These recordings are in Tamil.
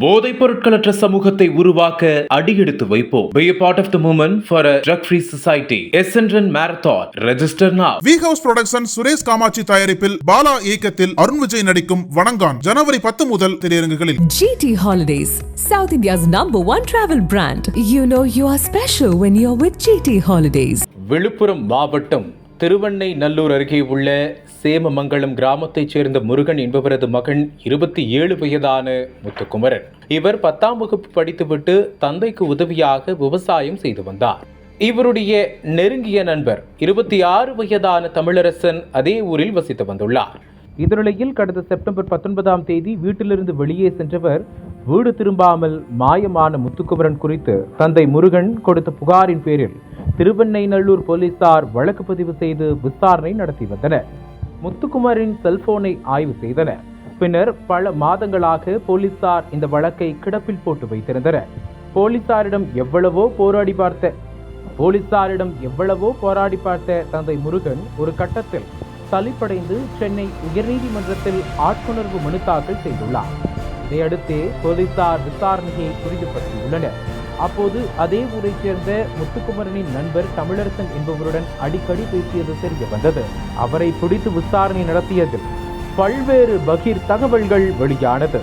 போதைப் பொருட்களற்ற சமூகத்தை உருவாக்க அடியெடுத்து வைப்போம் Be a part of the movement for a drug-free society. Essendon Marathon. Register now. V House Production Suresh Kamatchi தயாரிப்பில் பாலா இயக்கத்தில் அருண் விஜய் நடிக்கும் வணங்கான் ஜனவரி பத்து முதல் திரையரங்குகளில் GT Holidays, South India's number one travel brand. You know you are special when you're with GT Holidays. Villupuram மாவட்டம் திருவண்ணை நல்லூர் அருகே உள்ள சேமமங்கலம் கிராமத்தைச் சேர்ந்த முருகன் என்பவரது மகன் இருபத்தி ஏழு வயதான முத்துக்குமரன். இவர் பத்தாம் வகுப்பு படித்துவிட்டு தந்தைக்கு உதவியாக விவசாயம் செய்து வந்தார். இவருடைய நெருங்கிய நண்பர் இருபத்தி ஆறு வயதான தமிழரசன் அதே ஊரில் வசித்து வந்துள்ளார். இதனிடையில் கடந்த செப்டம்பர் பத்தொன்பதாம் தேதி வீட்டிலிருந்து வெளியே சென்றவர் வீடு திரும்பாமல் மாயமான முத்துக்குமரன் குறித்து தந்தை முருகன் கொடுத்த புகாரின் பேரில் திருவெண்ணைநல்லூர் போலீசார் வழக்கு பதிவு செய்து விசாரணை நடத்தி வந்தனர். முத்துக்குமரின் செல்போனை ஆய்வு செய்தனர். பின்னர் பல மாதங்களாக போலீசார் இந்த வழக்கை கிடப்பில் போட்டு வைத்திருந்தனர். போலீசாரிடம் எவ்வளவோ போராடி பார்த்த போலீசாரிடம் எவ்வளவோ போராடி பார்த்த தந்தை முருகன் ஒரு கட்டத்தில் சலிப்படைந்து சென்னை உயர்நீதிமன்றத்தில் ஆட்கொணர்வு மனு தாக்கல் செய்துள்ளார். இதையடுத்து போலீசார் விசாரணையை துரிதப்படுத்தியுள்ளனர். அப்போது அதே ஊரைச் சேர்ந்த முத்துக்குமரனின் நண்பர் தமிழரசன் என்பவருடன் அடிக்கடி பேசியது தெரிய வந்தது. அவரை பிடித்து விசாரணை நடத்தியதில் பல்வேறு பகீர் தகவல்கள் வெளியானது.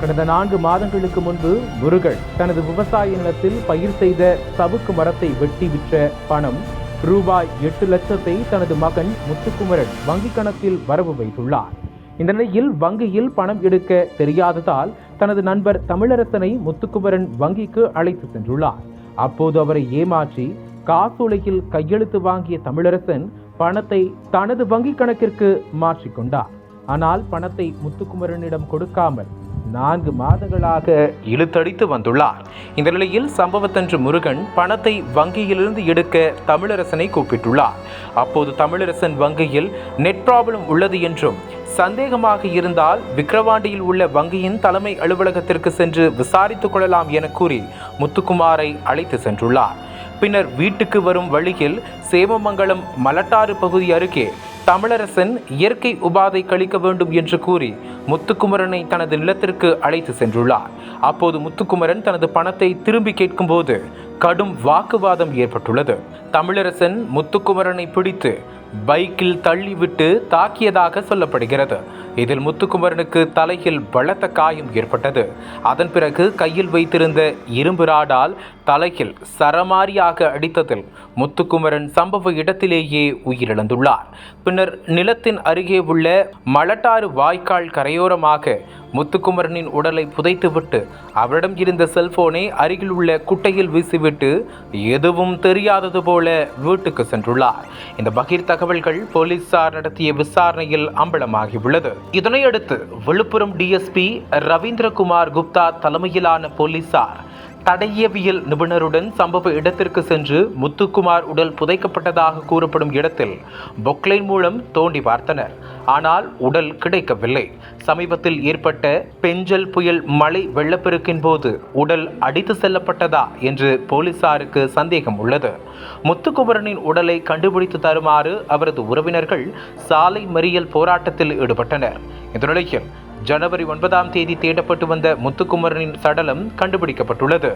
கடந்த நான்கு மாதங்களுக்கு முன்பு முருகன் தனது விவசாய நிலத்தில் பயிர் செய்த சவுக்கு மரத்தை வெட்டி விற்ற பணம் ரூபாய் எட்டு லட்சத்தை தனது மகன் முத்துக்குமரன் வங்கிக் கணக்கில் வரவு வைத்துள்ளார். இந்த நிலையில் வங்கியில் பணம் எடுக்க தெரியாததால் தனது நண்பர் தமிழரசனை முத்துக்குமரன் வங்கிக்கு அழைத்து சென்றுள்ளார். அப்போது அவரை ஏமாற்றி காசோலையில் கையெழுத்து வாங்கிய தமிழரசன் பணத்தை தனது வங்கிக் கணக்கிற்கு மாற்றிக்கொண்டார் ஆனால் பணத்தை முத்துக்குமரனிடம் கொடுக்காமல் நான்கு மாதங்களாக இழுத்தடித்து வந்துள்ளார். இந்த நிலையில் சம்பவத்தன்று முருகன் பணத்தை வங்கியிலிருந்து எடுக்க தமிழரசனை கூப்பிட்டுள்ளார். அப்போது தமிழரசன் வங்கியில் நெட் ப்ராப்ளம் உள்ளது என்றும் சந்தேகமாக இருந்தால் விக்கிரவாண்டியில் உள்ள வங்கியின் தலைமை அலுவலகத்திற்கு சென்று விசாரித்துக் கொள்ளலாம் என கூறி முத்துக்குமாரை அழைத்து சென்றுள்ளார். பின்னர் வீட்டுக்கு வரும் வழியில் சேவமங்கலம் மலட்டாறு பகுதி அருகே தமிழரசன் இயற்கை உபாதை கழிக்க வேண்டும் என்று கூறி முத்துக்குமரனை தனது நிலத்திற்கு அழைத்து சென்றுள்ளார். அப்போது முத்துக்குமரன் தனது பணத்தை திரும்பி கேட்கும்போது கடும் வாக்குவாதம் ஏற்பட்டுள்ளது. தமிழரசன் முத்துக்குமரனை பிடித்து பைக்கில் தள்ளிவிட்டு தாக்கியதாக சொல்லப்படுகிறது. இதில் முத்துக்குமரனுக்கு தலையில் பலத்த காயம் ஏற்பட்டது. அதன் பிறகு கையில் வைத்திருந்த இரும்பு ராடால் தலையில் சரமாரியாக அடித்ததில் முத்துக்குமரன் சம்பவ இடத்திலேயே உயிரிழந்துள்ளார். பின்னர் நிலத்தின் அருகே உள்ள மலட்டாறு வாய்க்கால் கரையோரமாக முத்துக்குமரனின் உடலை புதைத்துவிட்டு அவரிடம் இருந்த செல்போனை அருகில் உள்ள குட்டையில் வீசிவிட்டு எதுவும் தெரியாதது போல வீட்டுக்கு சென்றுள்ளார். இந்த பகீர் தகவல்கள் போலீசார் நடத்திய விசாரணையில் அம்பலமாகியுள்ளது. இதனையடுத்து விழுப்புரம் டிஎஸ்பி ரவீந்திரகுமார் குப்தா தலைமையிலான போலீசார் தடையவியல் நிபுணருடன் சம்பவ இடத்திற்கு சென்று முத்துக்குமார் உடல் புதைக்கப்பட்டதாக கூறப்படும் இடத்தில் பொக்லைன் மூலம் தோண்டி பார்த்தனர். ஆனால் உடல் கிடைக்கவில்லை. சமீபத்தில் ஏற்பட்ட பெஞ்சல் புயல் மழை வெள்ளப்பெருக்கின் போது உடல் அடித்து செல்லப்பட்டதா என்று போலீசாருக்கு சந்தேகம் உள்ளது. முத்துக்குமரனின் உடலை கண்டுபிடித்து தருமாறு அவரது உறவினர்கள் சாலை மறியல் போராட்டத்தில் ஈடுபட்டனர். இந்த நிலையில் ஜனவரி ஒன்பதாம் தேதி தேடப்பட்டு வந்த முத்துக்குமரனின் சடலம் கண்டுபிடிக்கப்பட்டுள்ளது.